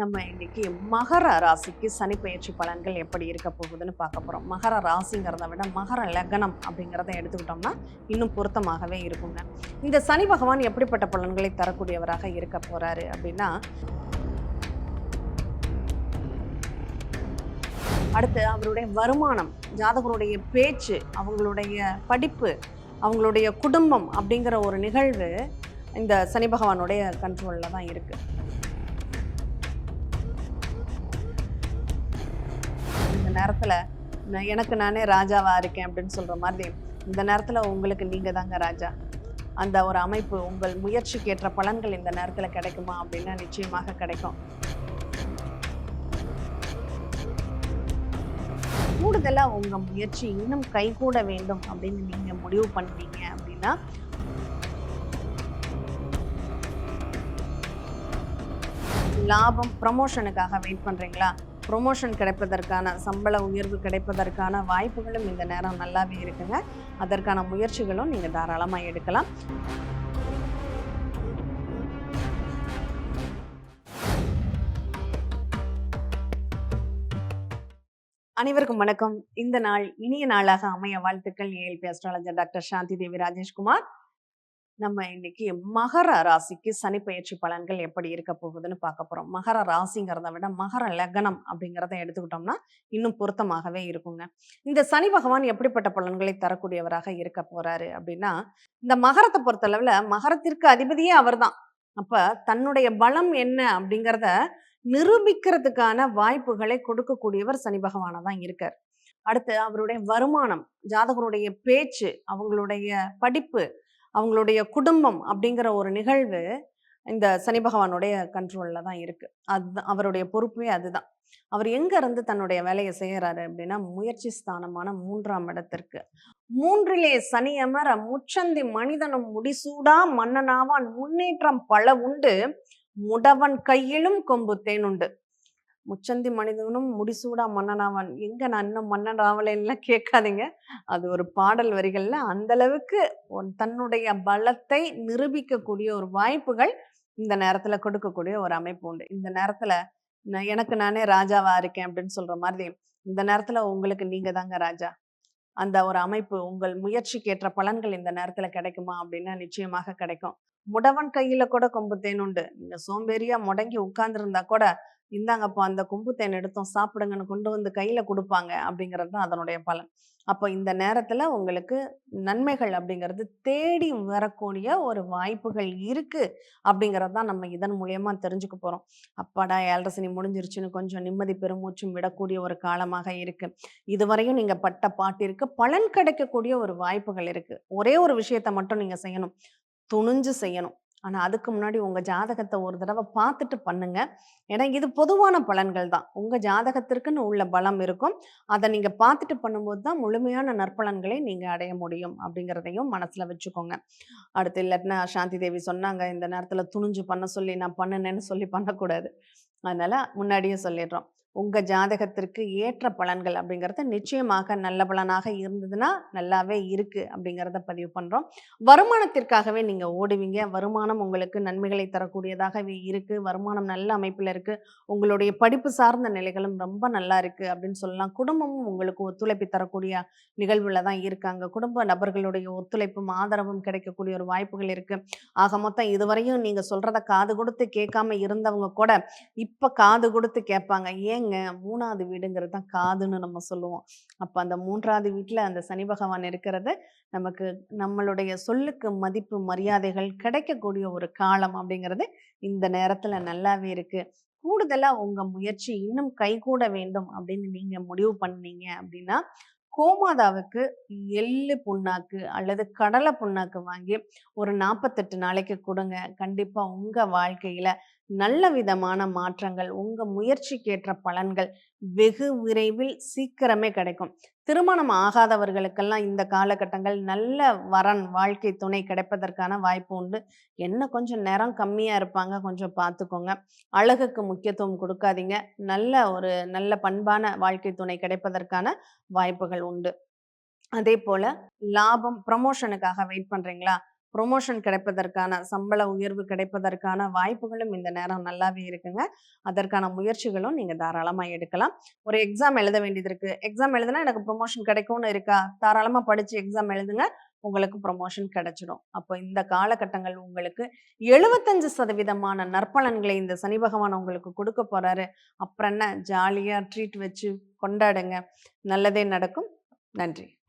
நம்ம இன்னைக்கு மகர ராசிக்கு சனி பயிற்சி பலன்கள் எப்படி இருக்க போகுதுன்னு பார்க்க போகிறோம் மகர ராசிங்கிறத விட மகர லக்னம் அப்படிங்கிறத எடுத்துக்கிட்டோம்னா இன்னும் பொருத்தமாகவே இருக்குங்க. இந்த சனி பகவான் எப்படிப்பட்ட பலன்களை தரக்கூடியவராக இருக்க போகிறாரு அப்படின்னா அடுத்து அவருடைய வருமானம் ஜாதகருடைய பேச்சு அவங்களுடைய படிப்பு அவங்களுடைய குடும்பம் அப்படிங்கிற ஒரு நிகழ்வு இந்த சனி பகவானுடைய கண்ட்ரோலில் தான் இருக்குது நேரத்தில் எனக்கு நானே ராஜாவா இருக்கேன் அப்படின்னு சொல்கிற மாதிரி இந்த நேரத்தில் உங்களுக்கு நீங்க தாங்க ராஜா. அந்த ஒரு அமைப்பு உங்கள் முயற்சிக்கு ஏற்ற பலன்கள் இந்த நேரத்தில் கிடைக்குமா அப்படின்னா நிச்சயமாக கிடைக்கும். கூடுதலா உங்க முயற்சி இன்னும் கைகூட வேண்டும் அப்படின்னு நீங்க முடிவு பண்ணீங்க அப்படின்னா லாபம் ப்ரமோஷனுக்காக வெயிட் பண்றீங்களா? ப்ரொமோஷன் கிடைப்பதற்கான சம்பள உயர்வு கிடைப்பதற்கான வாய்ப்புகளும் இந்த நேரம் நல்லாவே இருக்குங்க. அதற்கான முயற்சிகளும் நீங்க தாராளமாக எடுக்கலாம். அனைவருக்கும் வணக்கம். இந்த நாள் இனிய நாளாக அமைய வாழ்த்துக்கள். ALP astrologer doctor Shanthi Devi Rajeshkumar. நம்ம இன்னைக்கு மகர ராசிக்கு சனி பயிற்சி பலன்கள் எப்படி இருக்க போகுதுன்னு பார்க்க போறோம். மகர ராசிங்கிறத விட மகர லக்னம் அப்படிங்கிறத எடுத்துக்கிட்டோம்னா இன்னும் பொருத்தமாகவே இருக்குங்க. இந்த சனி பகவான் எப்படிப்பட்ட பலன்களை தரக்கூடியவராக இருக்க போறாரு அப்படின்னா இந்த மகரத்தை பொறுத்தளவில் மகரத்திற்கு அதிபதியே அவர்தான். அப்ப தன்னுடைய பலம் என்ன அப்படிங்கிறத நிரூபிக்கிறதுக்கான வாய்ப்புகளை கொடுக்கக்கூடியவர் சனி பகவானா தான் இருக்கார். அடுத்து அவருடைய வருமானம் ஜாதகருடைய பேச்சு அவங்களுடைய படிப்பு அவங்களுடைய குடும்பம் அப்படிங்கிற ஒரு நிகழ்வு இந்த சனி பகவானுடைய கண்ட்ரோலில் தான் இருக்குது அதுதான் அவருடைய பொறுப்பே அதுதான். அவர் எங்கேருந்து தன்னுடைய வேலையை செய்கிறாரு அப்படின்னா முயற்சி ஸ்தானமான மூன்றாம் இடத்திற்கு. மூன்றிலே சனி அமர முச்சந்தி மனிதனும் முடிசூடா மன்னனாவான். முன்னேற்றம் பல உண்டு. முடவன் கையிலும் கொம்பு தேனுண்டு முச்சந்தி மனிதனும் முடிசூடா மன்னனாவன். எங்க நான் இன்னும் மன்னன் ஆவலைன்னுலாம் கேட்காதீங்க. அது ஒரு பாடல் வரிகள்ல அந்த அளவுக்கு ஒன்- தன்னுடைய பலத்தை நிரூபிக்கக்கூடிய ஒரு வாய்ப்புகள் இந்த நேரத்துல கொடுக்கக்கூடிய ஒரு அமைப்பு உண்டு. இந்த நேரத்துல நான் எனக்கு நானே ராஜாவா இருக்கேன் அப்படின்னு சொல்ற மாதிரி இந்த நேரத்துல உங்களுக்கு நீங்க தாங்க ராஜா. அந்த ஒரு அமைப்பு உங்கள் முயற்சிக்கு ஏற்ற பலன்கள் இந்த நேரத்துல கிடைக்குமா அப்படின்னா நிச்சயமாக கிடைக்கும். முடவன் கையில கூட கொம்பு தேன் உண்டு. நீங்க சோம்பேறியா முடங்கி உட்கார்ந்துருந்தா கூட இந்தாங்கப்பா அந்த கொம்பு தேன் எடுத்தோம் சாப்பிடுங்கன்னு கொண்டு வந்து கையில் கொடுப்பாங்க அப்படிங்கிறது தான் அதனுடைய பலன். அப்போ இந்த நேரத்தில் உங்களுக்கு நன்மைகள் அப்படிங்கிறது தேடி வரக்கூடிய ஒரு வாய்ப்புகள் இருக்குது அப்படிங்கிறது தான் நம்ம இதன் மூலியமாக தெரிஞ்சுக்க போகிறோம் அப்பாடா ஏழரசனி முடிஞ்சிருச்சுன்னு கொஞ்சம் நிம்மதி பெருமூச்சும் விடக்கூடிய ஒரு காலமாக இருக்குது இதுவரையும் நீங்கள் பட்ட பாட்டிற்கு பலன் கிடைக்கக்கூடிய ஒரு வாய்ப்புகள் இருக்குது ஒரே ஒரு விஷயத்தை மட்டும் நீங்கள் செய்யணும். துணிஞ்சு செய்யணும். ஆனால் அதுக்கு முன்னாடி உங்கள் ஜாதகத்தை ஒரு தடவை பார்த்துட்டு பண்ணுங்க. ஏன்னா இது பொதுவான பலன்கள் தான். உங்கள் ஜாதகத்திற்குன்னு உள்ள பலம் இருக்கும். அதை நீங்கள் பார்த்துட்டு பண்ணும்போது தான் முழுமையான நற்பலன்களை நீங்கள் அடைய முடியும் அப்படிங்கிறதையும் மனசில் வச்சுக்கோங்க. அடுத்து இல்லாட்டினா சாந்தி தேவி சொன்னாங்க இந்த நேரத்தில் துணிஞ்சு பண்ண சொல்லி நான் பண்ணுனேன்னு சொல்லி பண்ணக்கூடாது. அதனால முன்னாடியே சொல்லிடுறோம். உங்க ஜாதகத்திற்கு ஏற்ற பலன்கள் அப்படிங்கிறது நிச்சயமாக நல்ல பலனாக இருந்ததுன்னா நல்லாவே இருக்கு அப்படிங்கிறத பதிவு பண்றோம். வருமானத்திற்காகவே நீங்க ஓடுவீங்க. வருமானம் உங்களுக்கு நன்மைகளை தரக்கூடியதாகவே இருக்கு. வருமானம் நல்ல அமைப்புல இருக்கு. உங்களுடைய படிப்பு சார்ந்த நிலைகளும் ரொம்ப நல்லா இருக்கு அப்படின்னு சொல்லலாம். குடும்பமும் உங்களுக்கு ஒத்துழைப்பு தரக்கூடிய நிகழ்வுல தான் இருக்காங்க. குடும்ப நபர்களுடைய ஒத்துழைப்பும் ஆதரவும் கிடைக்கக்கூடிய ஒரு வாய்ப்புகள் இருக்கு. ஆக மொத்தம் இதுவரையும் நீங்க சொல்றத காது கொடுத்து கேட்காம இருந்தவங்க கூட இப்போ காது கொடுத்து கேட்பாங்க. ஏங்க? மூணாவது வீடுங்கிறது தான் காதுன்னு நம்ம சொல்லுவோம். அப்போ அந்த மூன்றாவது வீட்டில் அந்த சனி பகவான் இருக்கிறது நமக்கு நம்மளுடைய சொல்லுக்கு மதிப்பு மரியாதைகள் கிடைக்கக்கூடிய ஒரு காலம் அப்படிங்கிறது இந்த நேரத்தில் நல்லாவே இருக்குது கூடுதலாக உங்கள் முயற்சி இன்னும் கைகூட வேண்டும் அப்படின்னு நீங்கள் முடிவு பண்ணீங்க அப்படின்னா கோமாதாவுக்கு எள்ளு புண்ணாக்கு அல்லது கடலை புண்ணாக்கு வாங்கி ஒரு நாற்பத்தெட்டு நாளைக்கு கொடுங்க. கண்டிப்பாக உங்கள் வாழ்க்கையில் நல்ல விதமான மாற்றங்கள் உங்க முயற்சிக்கேற்ற பலன்கள் வெகு விரைவில் சீக்கிரமே கிடைக்கும். திருமணம் ஆகாதவர்களுக்கெல்லாம் இந்த காலகட்டங்கள் நல்ல வரன் வாழ்க்கை துணை கிடைப்பதற்கான வாய்ப்பு உண்டு. என்ன கொஞ்சம் நேரம் கம்மியா இருப்பாங்க கொஞ்சம் பார்த்துக்கோங்க. அழகுக்கு முக்கியத்துவம் கொடுக்காதீங்க. நல்ல ஒரு நல்ல பண்பான வாழ்க்கை துணை கிடைப்பதற்கான வாய்ப்புகள் உண்டு. அதே போல லாபம் ப்ரமோஷனுக்காக வெயிட் பண்றீங்களா? ப்ரொமோஷன் கிடைப்பதற்கான சம்பள உயர்வு கிடைப்பதற்கான வாய்ப்புகளும் இந்த நேரம் நல்லாவே இருக்குங்க. அதற்கான முயற்சிகளும் நீங்கள் தாராளமாக எடுக்கலாம். ஒரு எக்ஸாம் எழுத வேண்டியது இருக்கு. எக்ஸாம் எழுதுனா எனக்கு ப்ரொமோஷன் கிடைக்கும்னு இருக்கா? தாராளமாக படித்து எக்ஸாம் எழுதுங்க. உங்களுக்கு ப்ரொமோஷன் கிடைச்சிடும். அப்போ இந்த காலகட்டங்கள் உங்களுக்கு எழுபத்தஞ்சு சதவீதமான நற்பலன்களை இந்த சனி பகவான் உங்களுக்கு கொடுக்க போறாரு. அப்புறம் என்ன? ஜாலியாக ட்ரீட் வச்சு கொண்டாடுங்க. நல்லதே நடக்கும். நன்றி.